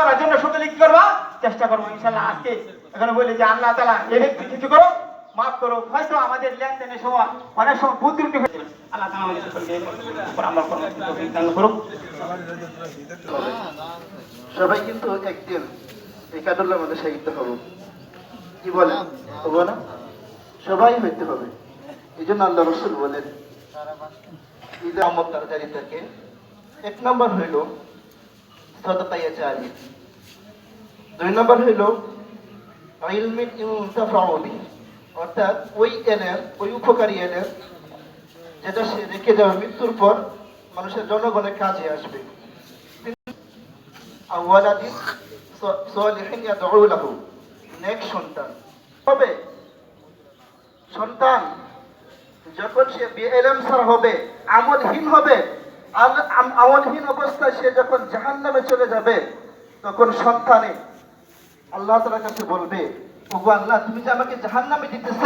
করার জন্য সকলে কি করবা? চেষ্টা করব, ইনশাল্লাহ আজকে এখানে বলি যে আল্লাহ তালা এ ব্যক্তি কিছু করো মাফ করো হয়তো আমাদের লেনদেনের সময় অনেক সময় ভুল হয়ে সকলকে করুন সবাই কিন্তু একদিন এই কাদুল্লার মধ্যে শাহিদ হব। কি বলেন হব না? সবাই হইতে হবে। এই জন্য আল্লাহ রসুল বলেন ঈদে আমল তাড়াতাড়ি থাকে এক নম্বর হইল সদকাইয়া চারি দুই নম্বর হইল ইলমিন ইউনতাফাউ বিহি। অর্থাৎ ওই এলের ওই উপকারী এলের যেটা সে রেখে যাবে মৃত্যুর পর মানুষের জনগণের কাজে আসবে সন্তান সন্তান যখন সে বিএলএম স্যার হবে, আমলহীন হবে আমলহীন অবস্থায় সে যখন জাহান নামে চলে যাবে, তখন সন্তানে আল্লাহ তালা কাছে বলবে, ওগো আল্লাহ, তুমি যে আমাকে জাহান নামে দিতেছ